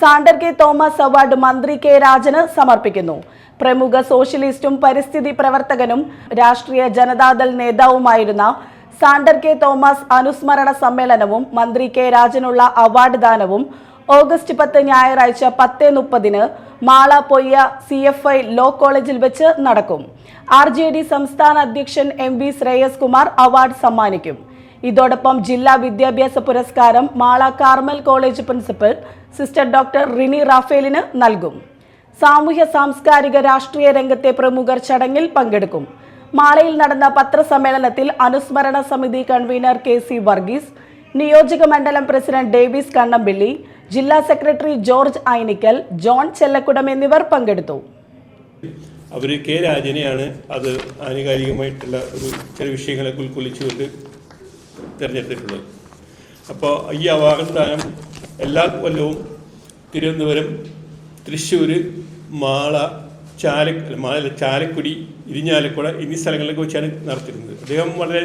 Sander K Thomas award മന്ത്രി K രാജന് സമർപ്പിക്കുന്നു. പ്രമുഖ സോഷ്യലിസ്റ്റും പരിസ്ഥിതി പ്രവർത്തകനും രാഷ്ട്രീയ ജനതാദൾ നേതാവുമായിരുന്ന സാണ്ടർ കെ തോമസ് അനുസ്മരണ സമ്മേളനവും മന്ത്രി കെ രാജനുള്ള അവാർഡ് ദാനവും ഓഗസ്റ്റ് പത്ത് ഞായറാഴ്ച പത്ത് മുപ്പതിന് Mala Poyya C F I law കോളേജിൽ വെച്ച് നടക്കും. ആർ ജെ ഡി സംസ്ഥാന അധ്യക്ഷൻ M V Shreyas Kumar award സമ്മാനിക്കും. ഇതോടൊപ്പം ജില്ലാ വിദ്യാഭ്യാസ പുരസ്കാരം Mala Carmel college principal sister doctor Rini റാഫേലിന് നൽകും. സാമൂഹ്യ സാംസ്കാരിക രാഷ്ട്രീയ രംഗത്തെ പ്രമുഖർ ചടങ്ങിൽ പങ്കെടുക്കും. മാളയിൽ നടന്ന പത്രസമ്മേളനത്തിൽ അനുസ്മരണ സമിതി കൺവീനർ കെ സി വർഗീസ് നിയോജക മണ്ഡലം പ്രസിഡന്റ് ഡേവിസ് കണ്ണമ്പിള്ളി ജില്ലാ സെക്രട്ടറി ജോർജ് ഐനിക്കൽ ജോൺ ചെല്ലക്കുടം എന്നിവർ പങ്കെടുത്തു. അവർ കെ രാജനെയാണ് അത് ആനുകാലികമായിട്ടുള്ള ഒരു ചില വിഷയങ്ങളെ ഉൾക്കൊള്ളിച്ചുകൊണ്ട് തിരഞ്ഞെടുത്തിട്ടുള്ളത്. അപ്പോൾ ഈ അവാർഡ് എല്ലാ കൊല്ലവും തിരുവനന്തപുരം തൃശ്ശൂർ മാള ചാല മാള ചാലക്കുടി ഇരിഞ്ഞാലക്കുട എന്നീ സ്ഥലങ്ങളിലൊക്കെ വെച്ചാണ് നടത്തിയിരുന്നത്. അദ്ദേഹം വളരെ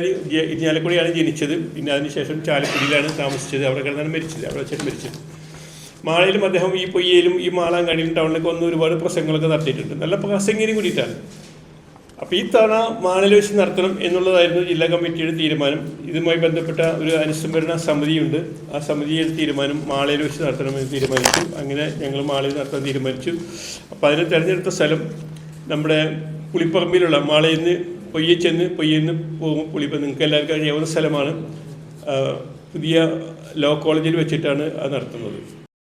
ഇരിഞ്ഞാലക്കുടിയാണ് ജനിച്ചത്. പിന്നെ അതിനുശേഷം ചാലക്കുടിയിലാണ് താമസിച്ചത്. അവിടെ കിടന്നാണ് മരിച്ചത്. അവിടെ വെച്ചാണ് മരിച്ചത്. മാളയിലും അദ്ദേഹം ഈ പൊയ്യയിലും ഈ മാളാങ്കടിയിലും ടൗണിലൊക്കെ വന്ന് ഒരുപാട് പ്രസംഗങ്ങളൊക്കെ നടത്തിയിട്ടുണ്ട്. നല്ല പ്രസംഗിനും കൂടിയിട്ടാണ്. അപ്പോൾ ഈ തവണ മാളിൽ നടത്തണം എന്നുള്ളതായിരുന്നു ജില്ലാ കമ്മിറ്റിയുടെ തീരുമാനം. ഇതുമായി ബന്ധപ്പെട്ട ഒരു അനുസ്മരണ സമിതിയുണ്ട്. ആ സമിതിയുടെ തീരുമാനം മാളയിൽ വെച്ച് നടത്തണമെന്ന് തീരുമാനിച്ചു. അങ്ങനെ ഞങ്ങൾ മാളയിൽ നടത്താൻ തീരുമാനിച്ചു. അപ്പോൾ അതിന് തിരഞ്ഞെടുത്ത സ്ഥലം നമ്മുടെ പുളിപ്പറമ്പിലുള്ള മാളയിൽ നിന്ന് പൊയ്യെ ചെന്ന് പൊയ്യിൽ നിന്ന് പോകും പുളിപ്പ. നിങ്ങൾക്ക് എല്ലാവർക്കും അറിയാവുന്ന സ്ഥലമാണ്. പുതിയ ലോ കോളേജിൽ വെച്ചിട്ടാണ് അത് നടത്തുന്നത്.